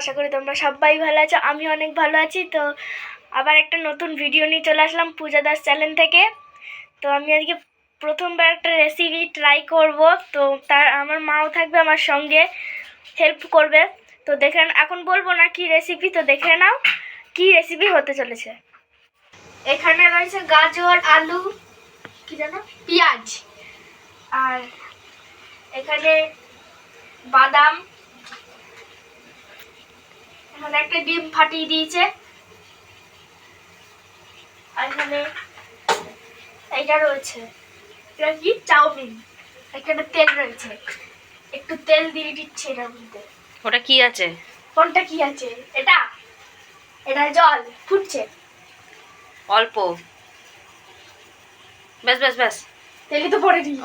আশা করি তোমরা সবাই ভালো আছো। আমি অনেক ভালো আছি, তো আবার একটা নতুন ভিডিও নিয়ে চলে আসলাম পূজা দাস চ্যানেল থেকে। তো আমি আজকে প্রথমবার একটা রেসিপি ট্রাই করব, তো তার, আমার মাও থাকবে আমার সঙ্গে হেল্প করবে। তো দেখে এখন বলব না কি রেসিপি তো দেখে নাও কি রেসিপি হতে চলেছে। এখানে রয়েছে গাজর, আলু, কি জানো পেঁয়াজ। আর এখানে বাদাম এখানে একটা ডিম ফাটিয়ে দিয়েছে। আর এখানে এইটা রয়েছে। এটা কি? চাউমিন। এখানে তেল রয়েছে। একটু তেল দিয়ে দিচ্ছে এটার মধ্যে। ওটা কি আছে? কোনটা কি আছে? এটা? এটা জল। ফুটছে। অল্প। ব্যাস ব্যাস ব্যাস। তেলই তো পড়ে দিই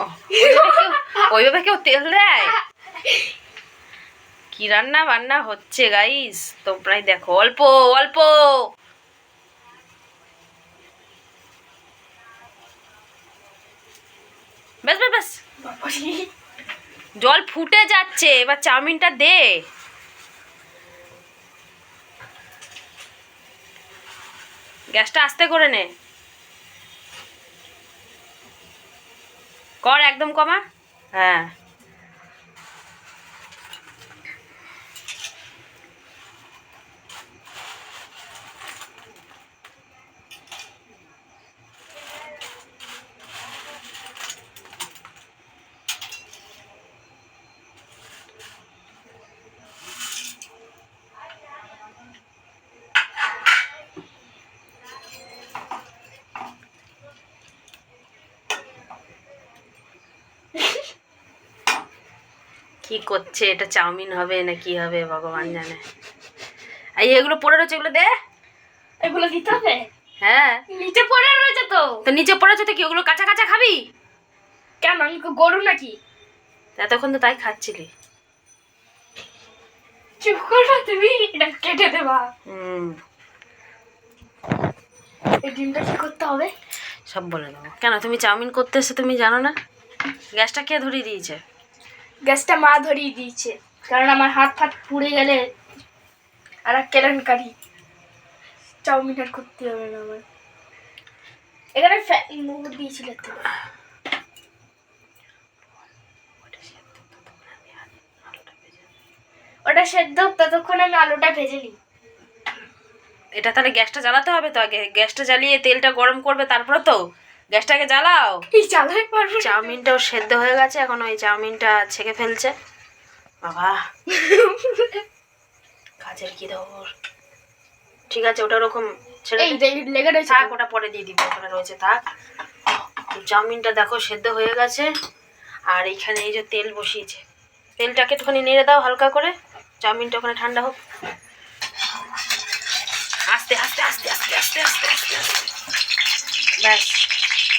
ওইভাবে কেউ তেল দেয়? কি রান্না বান্না হচ্ছে গাইস তোমরাই দেখো, অল্প অল্প। ব্যাস ব্যাস। জল ফুটে যাচ্ছে, এবার চাউমিনটা দে। গ্যাসটা আস্তে করে নে। কর একদম কমা। হ্যাঁ। কি করছে? এটা চাউমিন হবে না কি হবে? ভগবান জানে। এই এগুলো পড়ে রয়েছে এগুলো দে। এগুলো দিতে হবে? হ্যাঁ। নিচে পড়ে রয়েছে তো। তো নিচে পড়েছে তো কি? ওগুলো কাঁচা কাঁচা খাবি? কেন? আমি গরু নাকি? এতক্ষণ তো তাই খাচ্ছিলি। চুপ করো তুমি এটা কেটে দেবা। হুম। এই ডিমটা কি করতে হবে? সব বলে দেবো। কেন? তুমি চাউমিন করতে এসে তুমি জানো না? গ্যাসটা কে ধরিয়ে দিয়েছে? গ্যাসটা মা ধরিয়ে দিয়েছে। কারণ আমার হাত ফাত পুড়ে গেলে আর এক কেলেঙ্কারি। চাউমিন আর করতে হবে না আমার। এখানে মুগুর দিয়েছিল তো। ওটা সেদ্ধ ততক্ষণ আমি আলুটা ভেজে নিই। এটা তাহলে গ্যাসটা জ্বালাতে হবে তো আগে? গ্যাসটা জ্বালিয়ে তেলটা গরম করবে তারপরে তো? গ্যাসটাকে জ্বালাও। এই জ্বালাই পারব চাউমিনটাও সেদ্ধ হয়ে গেছে এখন ওই চাউমিনটা ছেঁকে ফেলছে। বাবা। কাজের কি খবর ঠিক আছে ওটা ওরকম ছেড়ে লেগে থাক ওটা পরে দিয়ে দিব ওখানে রয়েছে থাক। চাউমিনটা দেখো সেদ্ধ হয়ে গেছে আর এইখানে এই যে তেল বসিয়েছে। তেলটাকে একটুখানি নেড়ে দাও হালকা করে চাউমিনটা ওখানে ঠান্ডা হোক। আস্তে আস্তে আস্তে আস্তে আস্তে আস্তে আস্তে। ব্যাস।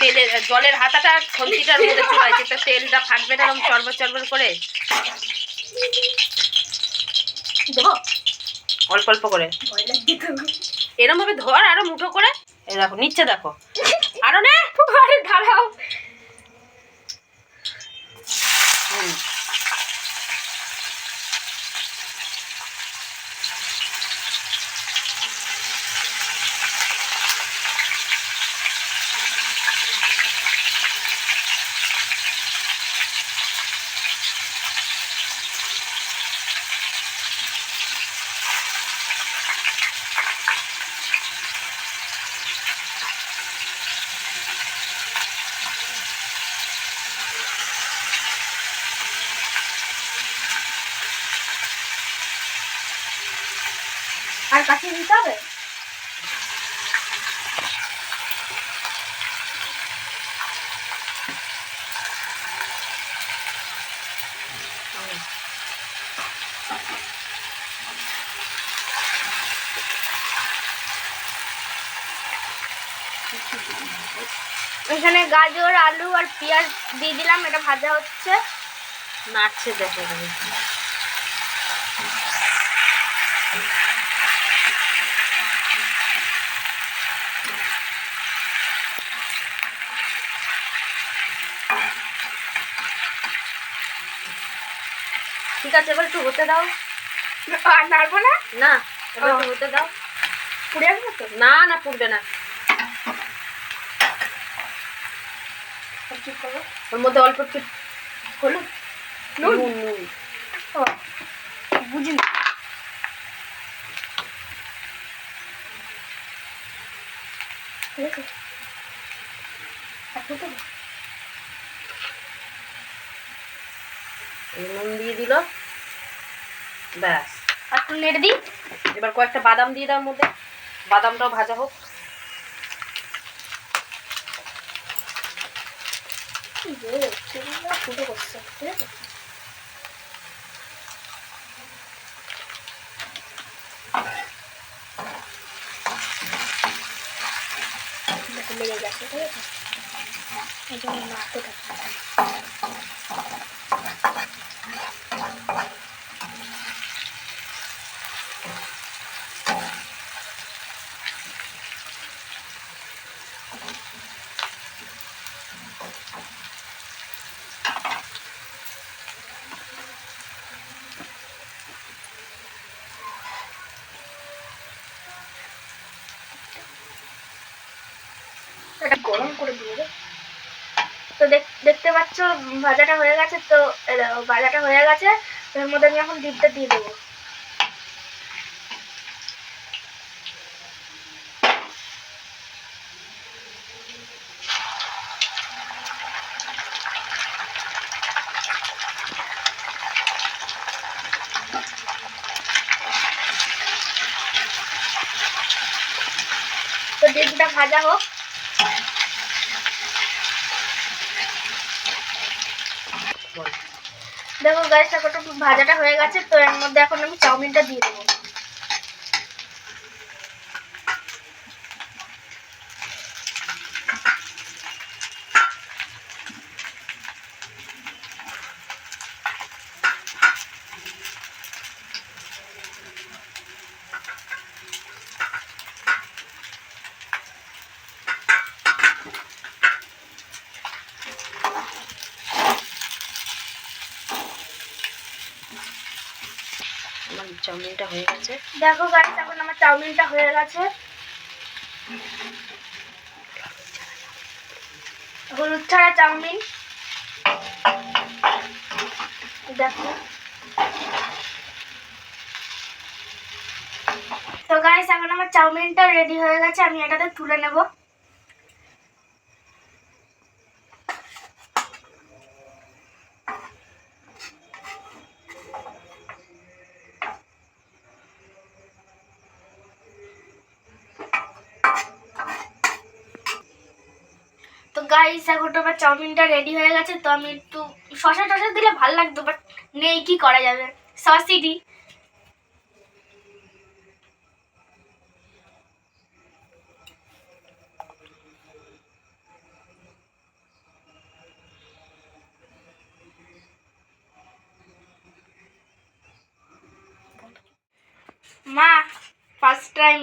তেলের জলের হাতাটা খন্তিটার মধ্যে চুলাইছে তো তেলটা ফাটবে না এরকম চরবর চরবর করে? অল্প অল্প করে। এরকম ভাবে ধর আরও মুঠো করে। এই দেখো নিচে দেখো। আরও না। আরে দাঁড়াও। হুম। আর কাছে দিতে হবে? এখানে গাজর, আলু আর পেঁয়াজ দিয়ে দিলাম, এটা ভাজা হচ্ছে। নাচছে দেখো। ঠিক আছে এবার একটু হতে দাও। আর নাড়বো না? না এবার। একটু হতে দাও। পুড়ে আসবে তো? না না পুড়বে না। কি করব ওর মধ্যে অল্প একটু হলুদ? নুন নুন নুন ও বুঝি না ঠিক আছে এখন তো এই নুন দিয়ে দিল ব্যাস আর একটু নেড়ে দিই এবার কয়েকটা বাদাম দিয়ে দেওয়ার মধ্যে। বাদামটাও ভাজা হোক। লেগে গেছে ঠিক আছে? এই গরম করে দিয়ে। তো দেখ- দেখতে পাচ্ছ, ভাজাটা হয়ে গেছে, তো ভাজাটা হয়ে গেছে, এর মধ্যে আমি এখন ডিপটা দিয়ে দেবো তো ভাজা হোক দেখো গাইস এখন ভাজাটা হয়ে গেছে তো এর মধ্যে এখন আমি চাউমিনটা দিয়ে দেবো আমার চাউমিনটা হয়ে গেছে। দেখো গাইস এখন আমার চাউমিনটা হয়ে গেছে। হলুদ ছাড়া চাউমিন। দেখো। তো গাইস এখন আমার চাউমিনটা রেডি হয়ে গেছে, আমি এটাতে তুলে নেব। গাইস এখন তো আমার চাউমিনটা রেডি হয়ে গেছে, তো আমি একটু শশা টশা দিলে ভালো লাগতো বাট নেই, কি করা যাবে? দিই মা ফার্স্ট টাইম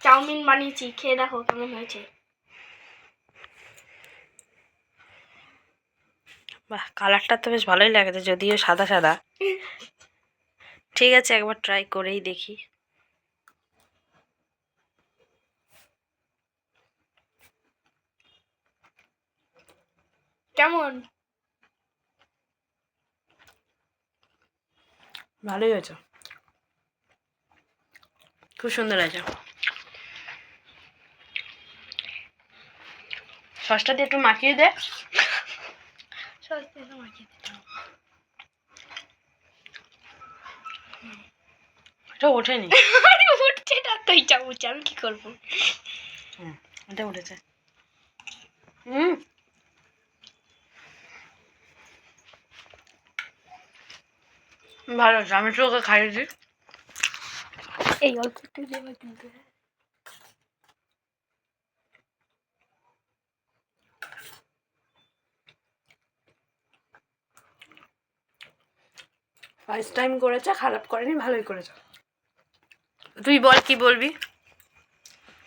চাউমিন বানিয়েছি, খেয়ে দেখো কেমন হয়েছে। বাহ কালারটা তো বেশ ভালোই লাগছে যদিও সাদা সাদা। ঠিক আছে একবার ট্রাই করেই দেখি। কেমন? ভালোই হয়েছে। খুব সুন্দর হয়েছে। সসটা দিয়ে একটু মাখিয়ে দে। দিতে হবে। এটা ওঠেনি উঠছে না তো চামচ আমি কি করব হুম এটা উঠেছে হুম ভালো আছে আমি তো ওকে খাইয়ে দিই এই অল্প একটু দেবে কিন্তু ফার্স্ট টাইম করেছে খারাপ করেনি ভালোই করেছে। তুই বল কি বলবি?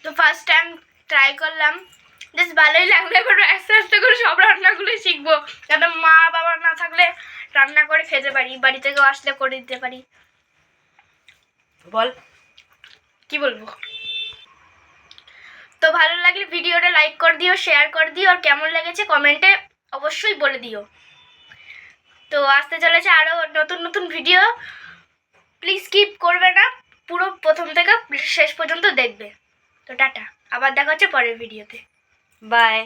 তো ফার্স্ট টাইম ট্রাই করলাম। বেশ ভালোই লাগল এবার আস্তে আস্তে করে সব রান্নাগুলোই শিখব। যাতে মা বাবা না থাকলে রান্না করে খেতে পারি বাড়ি থেকেও আসলে করে দিতে পারি। বল। কি বলব? তো ভালো লাগলে ভিডিওটা লাইক করে দিও শেয়ার করে দিও আর কেমন লেগেছে কমেন্টে অবশ্যই বলে দিও। তো আসতে চলেছে আরও নতুন নতুন ভিডিও প্লিজ স্কিপ করবে না। পুরো প্রথম থেকে শেষ পর্যন্ত দেখবে। তো টাটা। আবার দেখা হচ্ছে পরের ভিডিওতে বাই